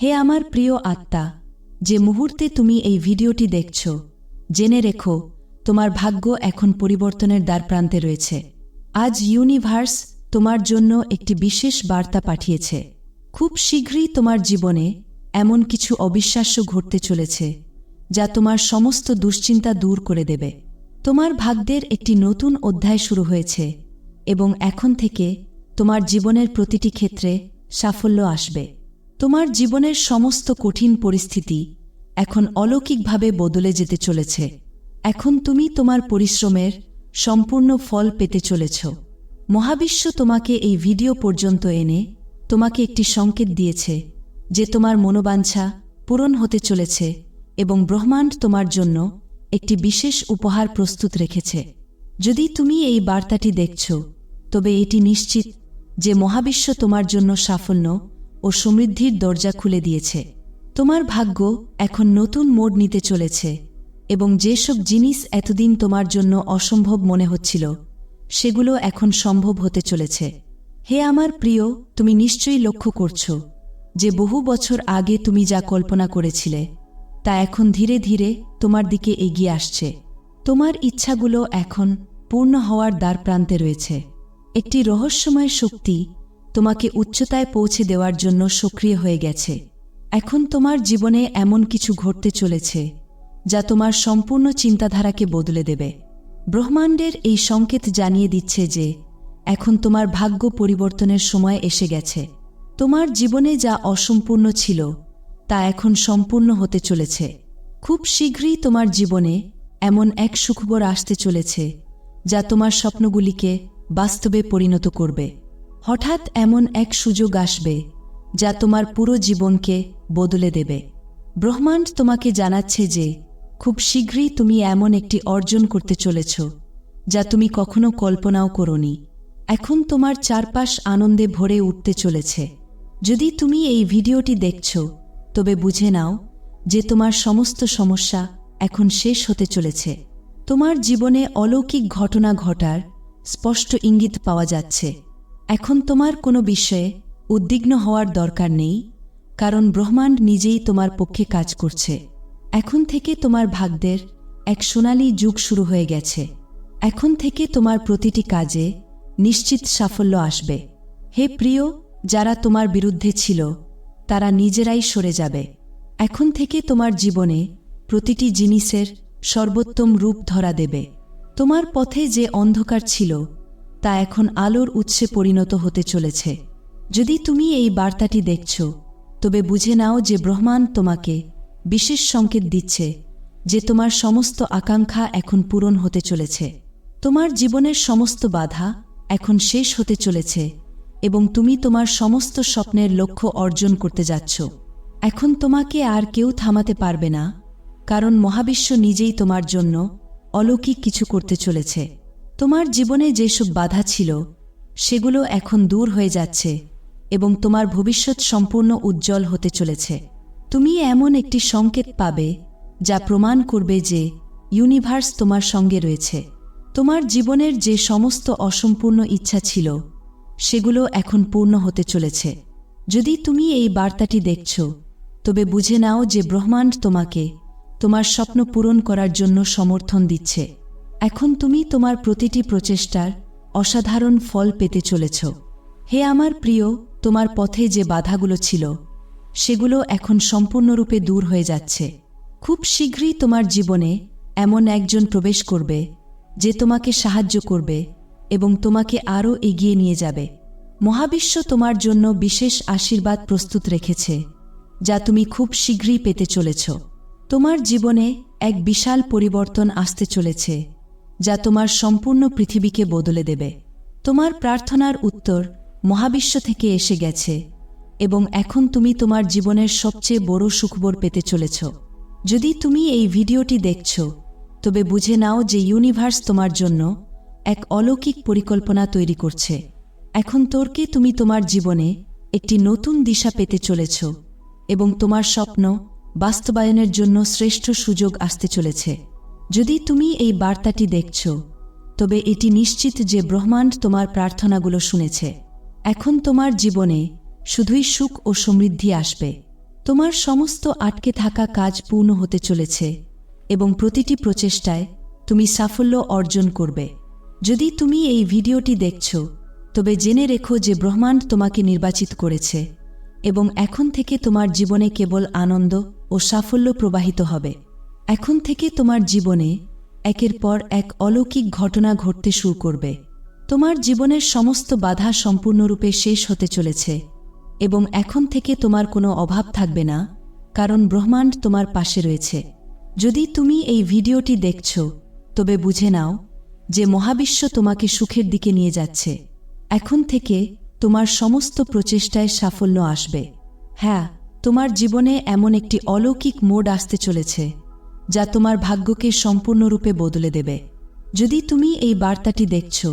হে আমার প্রিয় আত্মা, যে মুহূর্তে তুমি এই ভিডিওটি দেখছ, জেনে রেখো, তোমার ভাগ্য এখন পরিবর্তনের দ্বার প্রান্তে রয়েছে। আজ ইউনিভার্স তোমার জন্য একটি বিশেষ বার্তা পাঠিয়েছে। খুব শীঘ্রই তোমার জীবনে এমন কিছু অবিশ্বাস্য ঘটতে চলেছে, যা তোমার সমস্ত দুশ্চিন্তা দূর করে দেবে। তোমার ভাগ্যের একটি নতুন অধ্যায় শুরু হয়েছে এবং এখন থেকে তোমার জীবনের প্রতিটি ক্ষেত্রে সাফল্য আসবে। তোমার জীবনের সমস্ত কঠিন পরিস্থিতি এখন অলৌকিকভাবে বদলে যেতে চলেছে। এখন তুমি তোমার পরিশ্রমের সম্পূর্ণ ফল পেতে চলেছ। মহাবিশ্ব তোমাকে এই ভিডিও পর্যন্ত এনে তোমাকে একটি সংকেত দিয়েছে যে তোমার মনোবাঞ্ছা পূরণ হতে চলেছে এবং ব্রহ্মাণ্ড তোমার জন্য একটি বিশেষ উপহার প্রস্তুত রেখেছে। যদি তুমি এই বার্তাটি দেখছ, তবে এটি নিশ্চিত যে মহাবিশ্ব তোমার জন্য সাফল্য ও সমৃদ্ধির দরজা খুলে দিয়েছে। তোমার ভাগ্য এখন নতুন মোড় নিতে চলেছে এবং যেসব জিনিস এতদিন তোমার জন্য অসম্ভব মনে হচ্ছিল, সেগুলো এখন সম্ভব হতে চলেছে। হে আমার প্রিয়, তুমি নিশ্চয়ই লক্ষ্য করছ যে বহু বছর আগে তুমি যা কল্পনা করেছিলে, তা এখন ধীরে ধীরে তোমার দিকে এগিয়ে আসছে। তোমার ইচ্ছাগুলো এখন পূর্ণ হওয়ার দ্বার প্রান্তে রয়েছে। একটি রহস্যময় শক্তি তোমাকে উচ্চতায় পৌঁছে দেওয়ার জন্য সক্রিয় হয়ে গেছে। এখন তোমার জীবনে এমন কিছু ঘটতে চলেছে, যা তোমার সম্পূর্ণ চিন্তাধারাকে বদলে দেবে। ব্রহ্মাণ্ডের এই সংকেত জানিয়ে দিচ্ছে যে, এখন তোমার ভাগ্য পরিবর্তনের সময় এসে গেছে। তোমার জীবনে যা অসম্পূর্ণ ছিল, তা এখন সম্পূর্ণ হতে চলেছে। খুব শীঘ্রই তোমার জীবনে এমন এক সুখবর আসতে চলেছে, যা তোমার স্বপ্নগুলিকে বাস্তবে পরিণত করবে। হঠাৎ এমন এক সুযোগ আসবে, যা তোমার পুরো জীবনকে বদলে দেবে। ব্রহ্মাণ্ড তোমাকে জানাচ্ছে যে, খুব শীঘ্রই তুমি এমন একটি অর্জন করতে চলেছ, যা তুমি কখনো কল্পনাও করনি। এখন তোমার চারপাশ আনন্দে ভরে উঠতে চলেছে। যদি তুমি এই ভিডিওটি দেখছ, তবে বুঝে নাও যে তোমার সমস্ত সমস্যা এখন শেষ হতে চলেছে। তোমার জীবনে অলৌকিক ঘটনা ঘটার স্পষ্ট ইঙ্গিত পাওয়া যাচ্ছে। এখন তোমার কোনো বিষয়ে উদ্বিগ্ন হওয়ার দরকার নেই, কারণ ব্রহ্মাণ্ড নিজেই তোমার পক্ষে কাজ করছে। এখন থেকে তোমার ভাগ্যের এক সোনালী যুগ শুরু হয়ে গেছে। এখন থেকে তোমার প্রতিটি কাজে নিশ্চিত সাফল্য আসবে। হে প্রিয়, যারা তোমার বিরুদ্ধে ছিল, তারা নিজেরাই সরে যাবে। এখন থেকে তোমার জীবনে প্রতিটি জিনিসের সর্বোত্তম রূপ ধরা দেবে। তোমার পথে যে অন্ধকার ছিল তা এখন আলোর উৎসে পরিণত হতে চলেছে। যদি তুমি এই বার্তাটি দেখছ, তবে বুঝে নাও যে ব্রহ্মাণ্ড তোমাকে বিশেষ সংকেত দিচ্ছে যে তোমার সমস্ত আকাঙ্ক্ষা এখন পূরণ হতে চলেছে। তোমার জীবনের সমস্ত বাধা এখন শেষ হতে চলেছে এবং তুমি তোমার সমস্ত স্বপ্নের লক্ষ্য অর্জন করতে যাচ্ছ। এখন তোমাকে আর কেউ থামাতে পারবে না, কারণ মহাবিশ্ব নিজেই তোমার জন্য অলৌকিক কিছু করতে চলেছে। তোমার জীবনে যেসব বাধা ছিল, সেগুলো এখন দূর হয়ে যাচ্ছে এবং তোমার ভবিষ্যৎ সম্পূর্ণ উজ্জ্বল হতে চলেছে। তুমি এমন একটি সংকেত পাবে যা প্রমাণ করবে যে ইউনিভার্স তোমার সঙ্গে রয়েছে। তোমার জীবনের যে সমস্ত অসম্পূর্ণ ইচ্ছা ছিল, সেগুলো এখন পূর্ণ হতে চলেছে। যদি তুমি এই বার্তাটি দেখছ, তবে বুঝে নাও যে ব্রহ্মাণ্ড তোমাকে তোমার স্বপ্ন পূরণ করার জন্য সমর্থন দিচ্ছে। এখন তুমি তোমার প্রতিটি প্রচেষ্টার অসাধারণ ফল পেতে চলেছ। হে আমার প্রিয়, তোমার পথে যে বাধাগুলো ছিল, সেগুলো এখন সম্পূর্ণরূপে দূর হয়ে যাচ্ছে। খুব শীঘ্রই তোমার জীবনে এমন একজন প্রবেশ করবে, যে তোমাকে সাহায্য করবে এবং তোমাকে আরও এগিয়ে নিয়ে যাবে। মহাবিশ্ব তোমার জন্য বিশেষ আশীর্বাদ প্রস্তুত রেখেছে, যা তুমি খুব শীঘ্রই পেতে চলেছ। তোমার জীবনে এক বিশাল পরিবর্তন আসতে চলেছে। যা তোমার সম্পূর্ণ পৃথিবীকে বদলে দেবে। তোমার প্রার্থনার উত্তর মহাবিশ্ব থেকে এসে গেছে, এবং এখন তুমি তোমার জীবনের সবচেয়ে বড় সুখবর পেতে চলেছ। যদি তুমি এই ভিডিওটি দেখছ, তবে বুঝে নাও যে ইউনিভার্স তোমার জন্য এক অলৌকিক পরিকল্পনা তৈরি করছে। এখন তোরকে তুমি তোমার জীবনে একটি নতুন দিশা পেতে চলেছ, এবং তোমার স্বপ্ন বাস্তবায়নের জন্য শ্রেষ্ঠ সুযোগ আসতে চলেছে। যদি তুমি এই বার্তাটি দেখছ, তবে এটি নিশ্চিত যে ব্রহ্মাণ্ড তোমার প্রার্থনাগুলো শুনেছে। এখন তোমার জীবনে শুধুই সুখ ও সমৃদ্ধি আসবে। তোমার সমস্ত আটকে থাকা কাজ পূর্ণ হতে চলেছে এবং প্রতিটি প্রচেষ্টায় তুমি সাফল্য অর্জন করবে। যদি তুমি এই ভিডিওটি দেখছ, তবে জেনে রেখো যে ব্রহ্মাণ্ড তোমাকে নির্বাচিত করেছে এবং এখন থেকে তোমার জীবনে কেবল আনন্দ ও সাফল্য প্রবাহিত হবে। এখন থেকে তোমার জীবনে একের পর এক অলৌকিক ঘটনা ঘটতে শুরু করবে। তোমার জীবনের সমস্ত বাধা সম্পূর্ণরূপে শেষ হতে চলেছে এবং এখন থেকে তোমার কোনো অভাব থাকবে না, কারণ ব্রহ্মাণ্ড তোমার পাশে রয়েছে। যদি তুমি এই ভিডিওটি দেখছ, তবে বুঝে নাও যে মহাবিশ্ব তোমাকে সুখের দিকে নিয়ে যাচ্ছে। এখন থেকে তোমার সমস্ত প্রচেষ্টায় সাফল্য আসবে। হ্যাঁ তোমার জীবনে এমন একটি অলৌকিক মোড আসতে চলেছে। যা তোমার ভাগ্যকে সম্পূর্ণরূপে বদলে দেবে। যদি তুমি এই বার্তাটি দেখছ,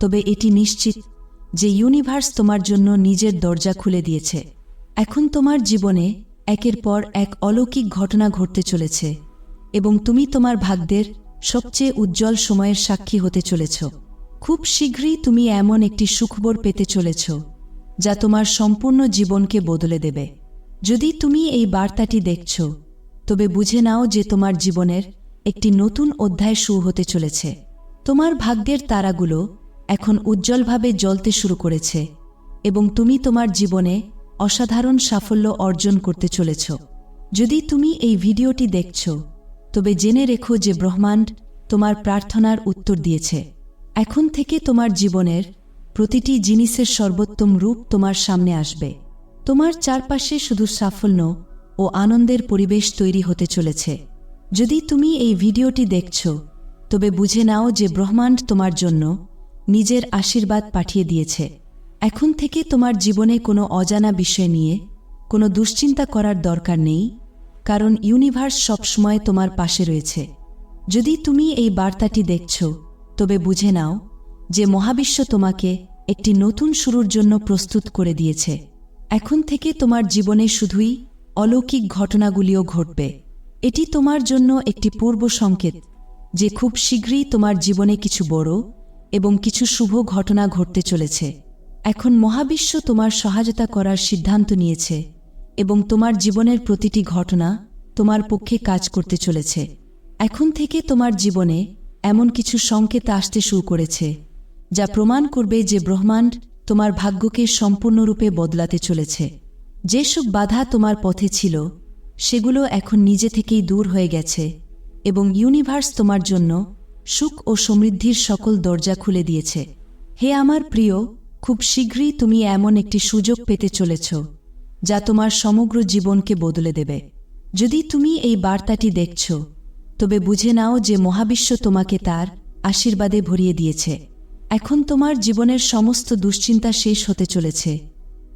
তবে এটি নিশ্চিত যে ইউনিভার্স তোমার জন্য নিজের দরজা খুলে দিয়েছে। এখন তোমার জীবনে একের পর এক অলৌকিক ঘটনা ঘটতে চলেছে এবং তুমি তোমার ভাগ্যের সবচেয়ে উজ্জ্বল সময়ের সাক্ষী হতে চলেছ। খুব শীঘ্রই তুমি এমন একটি সুখবর পেতে চলেছ, যা তোমার সম্পূর্ণ জীবনকে বদলে দেবে। যদি তুমি এই বার্তাটি দেখছ তবে বুঝে নাও যে তোমার জীবনের একটি নতুন অধ্যায় শুরু হতে চলেছে। তোমার ভাগ্যের তারাগুলো এখন উজ্জ্বলভাবে জ্বলতে শুরু করেছে এবং তুমি তোমার জীবনে অসাধারণ সাফল্য অর্জন করতে চলেছ। যদি তুমি এই ভিডিওটি দেখছ, তবে জেনে রেখো যে ব্রহ্মাণ্ড তোমার প্রার্থনার উত্তর দিয়েছে। এখন থেকে তোমার জীবনের প্রতিটি জিনিসের সর্বোত্তম রূপ তোমার সামনে আসবে। তোমার চারপাশে শুধু সাফল্য ও আনন্দের পরিবেশ তৈরি হতে চলেছে। যদি তুমি এই ভিডিওটি দেখছ, তবে বুঝে নাও যে ব্রহ্মাণ্ড তোমার জন্য নিজের আশীর্বাদ পাঠিয়ে দিয়েছে। এখন থেকে তোমার জীবনে কোনো অজানা বিষয় নিয়ে কোনো দুশ্চিন্তা করার দরকার নেই, কারণ ইউনিভার্স সবসময় তোমার পাশে রয়েছে। যদি তুমি এই বার্তাটি দেখছ, তবে বুঝে নাও যে মহাবিশ্ব তোমাকে একটি নতুন শুরুর জন্য প্রস্তুত করে দিয়েছে। এখন থেকে তোমার জীবনে শুধুই অলৌকিক ঘটনাগুলিও ঘটবে। এটি তোমার জন্য একটি পূর্ব সংকেত, যে খুব শীঘ্রই তোমার জীবনে কিছু বড় এবং কিছু শুভ ঘটনা ঘটতে চলেছে। এখন মহাবিশ্ব তোমার সহায়তা করার সিদ্ধান্ত নিয়েছে এবং তোমার জীবনের প্রতিটি ঘটনা তোমার পক্ষে কাজ করতে চলেছে। এখন থেকে তোমার জীবনে এমন কিছু সংকেত আসতে শুরু করেছে, যা প্রমাণ করবে যে ব্রহ্মাণ্ড তোমার ভাগ্যকে সম্পূর্ণরূপে বদলাতে চলেছে। যেসব বাধা তোমার পথে ছিল, সেগুলো এখন নিজে থেকেই দূর হয়ে গেছে এবং ইউনিভার্স তোমার জন্য সুখ ও সমৃদ্ধির সকল দরজা খুলে দিয়েছে। হে আমার প্রিয়, খুব শীঘ্রই তুমি এমন একটি সুযোগ পেতে চলেছ, যা তোমার সমগ্র জীবনকে বদলে দেবে। যদি তুমি এই বার্তাটি দেখছ, তবে বুঝে নাও যে মহাবিশ্ব তোমাকে তার আশীর্বাদে ভরিয়ে দিয়েছে। এখন তোমার জীবনের সমস্ত দুশ্চিন্তা শেষ হতে চলেছে।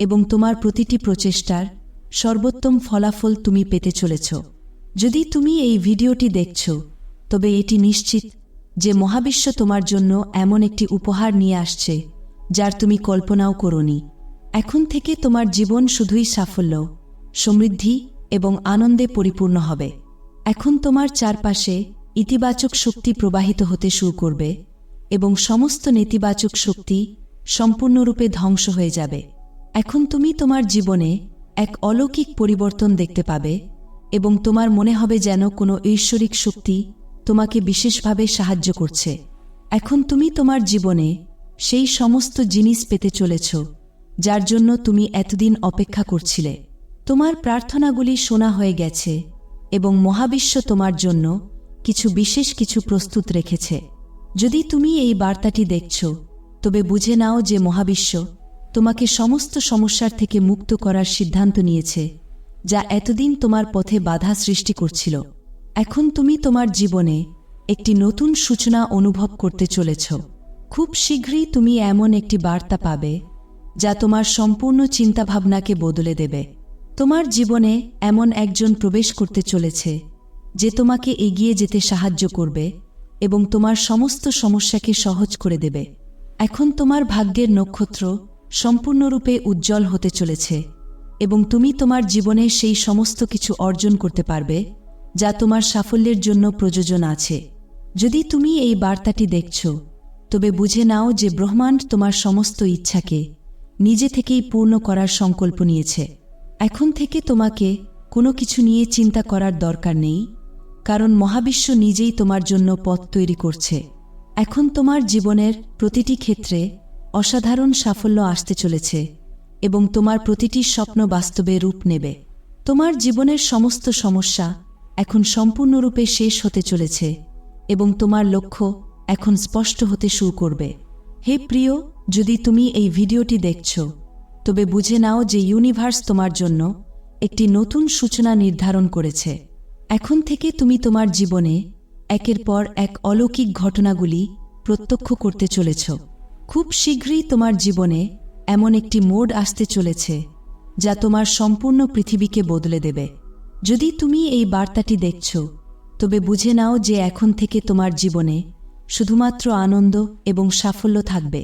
এবং তোমার প্রতিটি প্রচেষ্টার সর্বোত্তম ফলাফল তুমি পেতে চলেছ। যদি তুমি এই ভিডিওটি দেখছ, তবে এটি নিশ্চিত যে মহাবিশ্ব তোমার জন্য এমন একটি উপহার নিয়ে আসছে, যার তুমি কল্পনাও করনি। এখন থেকে তোমার জীবন শুধুই সাফল্য, সমৃদ্ধি এবং আনন্দে পরিপূর্ণ হবে। এখন তোমার চারপাশে ইতিবাচক শক্তি প্রবাহিত হতে শুরু করবে এবং সমস্ত নেতিবাচক শক্তি সম্পূর্ণরূপে ধ্বংস হয়ে যাবে। এখন তুমি তোমার জীবনে এক অলৌকিক পরিবর্তন দেখতে পাবে এবং তোমার মনে হবে যেন কোনো ঐশ্বরিক শক্তি তোমাকে বিশেষভাবে সাহায্য করছে। এখন তুমি তোমার জীবনে সেই সমস্ত জিনিস পেতে চলেছ, যার জন্য তুমি এতদিন অপেক্ষা করছিলে। তোমার প্রার্থনাগুলি শোনা হয়ে গেছে এবং মহাবিশ্ব তোমার জন্য কিছু বিশেষ কিছু প্রস্তুত রেখেছে। যদি তুমি এই বার্তাটি দেখছ, তবে বুঝে নাও যে মহাবিশ্ব তোমাকে সমস্ত সমস্যার থেকে মুক্ত করার সিদ্ধান্ত নিয়েছে, যা এতদিন তোমার পথে বাধা সৃষ্টি করছিল। এখন তুমি তোমার জীবনে একটি নতুন সূচনা অনুভব করতে চলেছ। খুব শীঘ্রই তুমি এমন একটি বার্তা পাবে, যা তোমার সম্পূর্ণ চিন্তাভাবনাকে বদলে দেবে। তোমার জীবনে এমন একজন প্রবেশ করতে চলেছে, যে তোমাকে এগিয়ে যেতে সাহায্য করবে এবং তোমার সমস্ত সমস্যাকে সহজ করে দেবে। এখন তোমার ভাগ্যের নক্ষত্র সম্পূর্ণরূপে উজ্জ্বল হতে চলেছে, এবং তুমি তোমার জীবনে সেই সমস্ত কিছু অর্জন করতে পারবে, যা তোমার সাফল্যের জন্য প্রয়োজন আছে। যদি তুমি এই বার্তাটি দেখছ, তবে বুঝে নাও যে ব্রহ্মাণ্ড তোমার সমস্ত ইচ্ছাকে নিজে থেকেই পূর্ণ করার সংকল্প নিয়েছে। এখন থেকে তোমাকে কোনো কিছু নিয়ে চিন্তা করার দরকার নেই, কারণ মহাবিশ্ব নিজেই তোমার জন্য পথ তৈরি করছে। এখন তোমার জীবনের প্রতিটি ক্ষেত্রে অসাধারণ সাফল্য আসতে চলেছে এবং তোমার প্রতিটি স্বপ্ন বাস্তবে রূপ নেবে। তোমার জীবনের সমস্ত সমস্যা এখন সম্পূর্ণরূপে শেষ হতে চলেছে এবং তোমার লক্ষ্য এখন স্পষ্ট হতে শুরু করবে। হে প্রিয়, যদি তুমি এই ভিডিওটি দেখছ, তবে বুঝে নাও যে ইউনিভার্স তোমার জন্য একটি নতুন সূচনা নির্ধারণ করেছে। এখন থেকে তুমি তোমার জীবনে একের পর এক অলৌকিক ঘটনাগুলি প্রত্যক্ষ করতে চলেছ। খুব শীঘ্রই তোমার জীবনে এমন একটি মোড আসতে চলেছে, যা তোমার সম্পূর্ণ পৃথিবীকে বদলে দেবে। যদি তুমি এই বার্তাটি দেখছ, তবে বুঝে নাও যে এখন থেকে তোমার জীবনে শুধুমাত্র আনন্দ এবং সাফল্য থাকবে।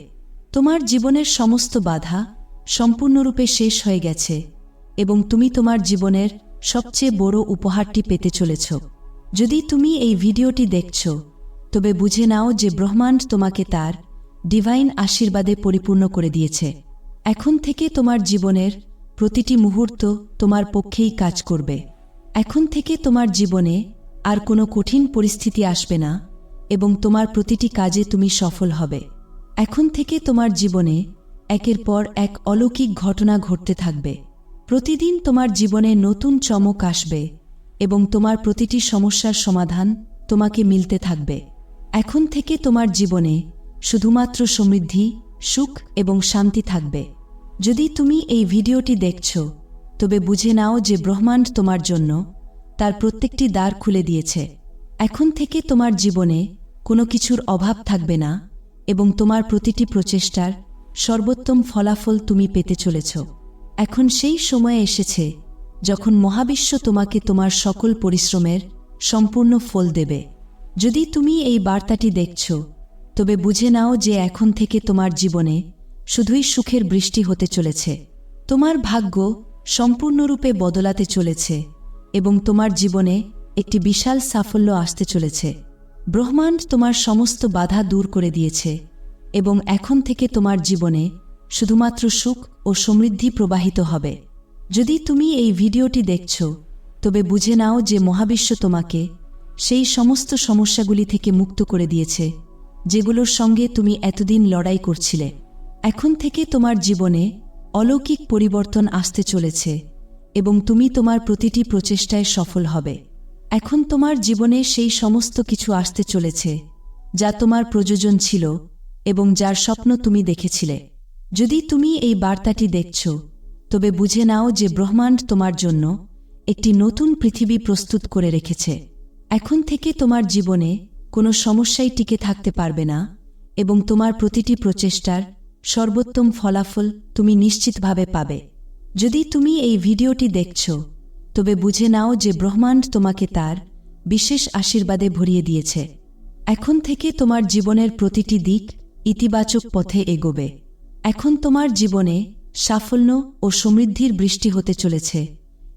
তোমার জীবনের সমস্ত বাধা সম্পূর্ণরূপে শেষ হয়ে গেছে এবং তুমি তোমার জীবনের সবচেয়ে বড় উপহারটি পেতে চলেছ। যদি তুমি এই ভিডিওটি দেখছ, তবে বুঝে নাও যে ব্রহ্মাণ্ড তোমাকে তার ডিভাইন আশীর্বাদে পরিপূর্ণ করে দিয়েছে। এখন থেকে তোমার জীবনের প্রতিটি মুহূর্ত তোমার পক্ষেই কাজ করবে। এখন থেকে তোমার জীবনে আর কোনো কঠিন পরিস্থিতি আসবে না এবং তোমার প্রতিটি কাজে তুমি সফল হবে। এখন থেকে তোমার জীবনে একের পর এক অলৌকিক ঘটনা ঘটতে থাকবে। প্রতিদিন তোমার জীবনে নতুন চমক আসবে এবং তোমার প্রতিটি সমস্যার সমাধান তোমাকে মিলতে থাকবে। এখন থেকে তোমার জীবনে শুধুমাত্র সমৃদ্ধি, সুখ এবং শান্তি থাকবে। যদি তুমি এই ভিডিওটি দেখছ, তবে বুঝে নাও যে ব্রহ্মাণ্ড তোমার জন্য তার প্রত্যেকটি দ্বার খুলে দিয়েছে। এখন থেকে তোমার জীবনে কোনো কিছুর অভাব থাকবে না এবং তোমার প্রতিটি প্রচেষ্টার সর্বোত্তম ফলাফল তুমি পেতে চলেছ। এখন সেই সময়ে এসেছে যখন মহাবিশ্ব তোমাকে তোমার সকল পরিশ্রমের সম্পূর্ণ ফল দেবে। যদি তুমি এই বার্তাটি দেখছ তবে বুঝে নাও যে এখন থেকে তোমার জীবনে শুধুই সুখের বৃষ্টি হতে চলেছে। তোমার ভাগ্য সম্পূর্ণরূপে বদলাতে চলেছে এবং তোমার জীবনে একটি বিশাল সাফল্য আসতে চলেছে। ব্রহ্মাণ্ড তোমার সমস্ত বাধা দূর করে দিয়েছে এবং এখন থেকে তোমার জীবনে শুধুমাত্র সুখ ও সমৃদ্ধি প্রবাহিত হবে। যদি তুমি এই ভিডিওটি দেখছ, তবে বুঝে নাও যে মহাবিশ্ব তোমাকে সেই সমস্ত সমস্যাগুলি থেকে মুক্ত করে দিয়েছে। যেগুলোর সঙ্গে তুমি এতদিন লড়াই করছিলে, এখন থেকে তোমার জীবনে অলৌকিক পরিবর্তন আসতে চলেছে এবং তুমি তোমার প্রতিটি প্রচেষ্টায় সফল হবে। এখন তোমার জীবনে সেই সমস্ত কিছু আসতে চলেছে, যা তোমার প্রয়োজন ছিল এবং যার স্বপ্ন তুমি দেখেছিলে। যদি তুমি এই বার্তাটি দেখছ, তবে বুঝে নাও যে ব্রহ্মাণ্ড তোমার জন্য একটি নতুন পৃথিবী প্রস্তুত করে রেখেছে। এখন থেকে তোমার জীবনে কোনো সমস্যাই টিকে থাকতে পারবে না এবং তোমার প্রতিটি প্রচেষ্টার সর্বোত্তম ফলাফল তুমি নিশ্চিতভাবে পাবে। যদি তুমি এই ভিডিওটি দেখছ, তবে বুঝে নাও যে ব্রহ্মাণ্ড তোমাকে তার বিশেষ আশীর্বাদে ভরিয়ে দিয়েছে। এখন থেকে তোমার জীবনের প্রতিটি দিক ইতিবাচক পথে এগোবে। এখন তোমার জীবনে সাফল্য ও সমৃদ্ধির বৃষ্টি হতে চলেছে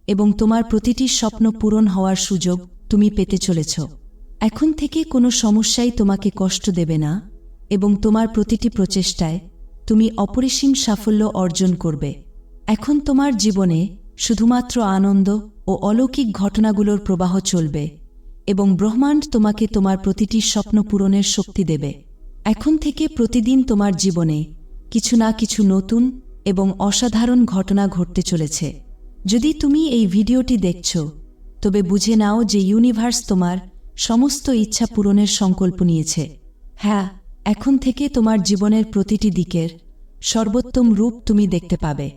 এবং তোমার প্রতিটি স্বপ্ন পূরণ হওয়ার সুযোগ তুমি পেতে চলেছ। এখন থেকে কোনো সমস্যাই তোমাকে কষ্ট দেবে না এবং তোমার প্রতিটি প্রচেষ্টায় তুমি অপরিসীম সাফল্য অর্জন করবে। এখন তোমার জীবনে শুধুমাত্র আনন্দ ও অলৌকিক ঘটনাগুলোর প্রবাহ চলবে এবং ব্রহ্মাণ্ড তোমাকে তোমার প্রতিটি স্বপ্ন পূরণের শক্তি দেবে। এখন থেকে প্রতিদিন তোমার জীবনে কিছু না কিছু নতুন এবং অসাধারণ ঘটনা ঘটতে চলেছে। যদি তুমি এই ভিডিওটি দেখছ, তবে বুঝে নাও যে ইউনিভার্স তোমার সমস্ত ইচ্ছা পূরণের সংকল্প নিয়েছে। হ্যাঁ এখন থেকে তোমার জীবনের প্রতিটি দিকের সর্বোত্তম রূপ তুমি দেখতে পাবে।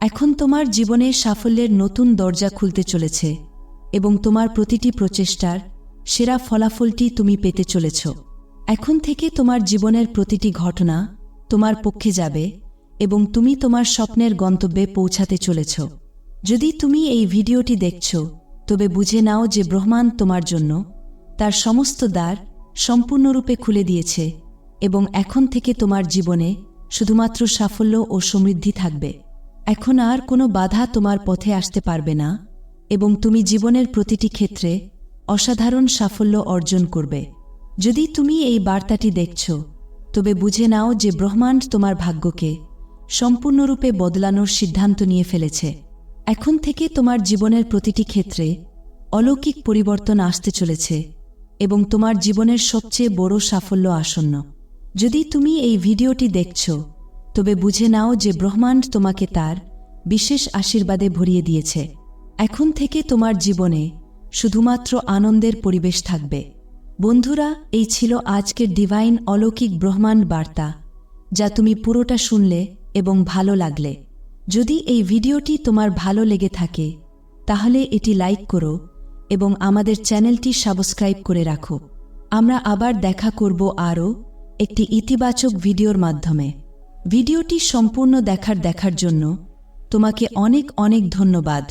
এখন তোমার জীবনে সাফল্যের নতুন দরজা খুলতে চলেছে এবং তোমার প্রতিটি প্রচেষ্টার সেরা ফলাফলটি তুমি পেতে চলেছ। এখন থেকে তোমার জীবনের প্রতিটি ঘটনা তোমার পক্ষে যাবে এবং তুমি তোমার স্বপ্নের গন্তব্যে পৌঁছাতে চলেছ। যদি তুমি এই ভিডিওটি দেখছ, তবে বুঝে নাও যে ব্রহ্মাণ্ড তোমার জন্য তার সমস্ত দ্বার সম্পূর্ণরূপে খুলে দিয়েছে এবং এখন থেকে তোমার জীবনে শুধুমাত্র সাফল্য ও সমৃদ্ধি থাকবে। এখন আর কোনো বাধা তোমার পথে আসতে পারবে না এবং তুমি জীবনের প্রতিটি ক্ষেত্রে অসাধারণ সাফল্য অর্জন করবে। যদি তুমি এই বার্তাটি দেখছ, তবে বুঝে নাও যে ব্রহ্মাণ্ড তোমার ভাগ্যকে সম্পূর্ণরূপে বদলানোর সিদ্ধান্ত নিয়ে ফেলেছে। এখন থেকে তোমার জীবনের প্রতিটি ক্ষেত্রে অলৌকিক পরিবর্তন আসতে চলেছে। এবং তোমার জীবনের সবচেয়ে বড় সাফল্য আসন্ন। যদি তুমি এই ভিডিওটি দেখছ, তবে বুঝে নাও যে ব্রহ্মাণ্ড তোমাকে তার বিশেষ আশীর্বাদে ভরিয়ে দিয়েছে। এখন থেকে তোমার জীবনে শুধুমাত্র আনন্দের পরিবেশ থাকবে। বন্ধুরা, এই ছিল আজকের ডিভাইন অলৌকিক ব্রহ্মাণ্ড বার্তা, যা তুমি পুরোটা শুনলে এবং ভালো লাগলে। যদি এই ভিডিওটি তোমার ভালো লেগে থাকে, তাহলে এটি লাইক করো এবং আমাদের চ্যানেলটি সাবস্ক্রাইব করে রাখো। আমরা আবার দেখা করব আরও একটি ইতিবাচক ভিডিওর মাধ্যমে। ভিডিওটি সম্পূর্ণ দেখার দেখার জন্য তোমাকে অনেক অনেক ধন্যবাদ।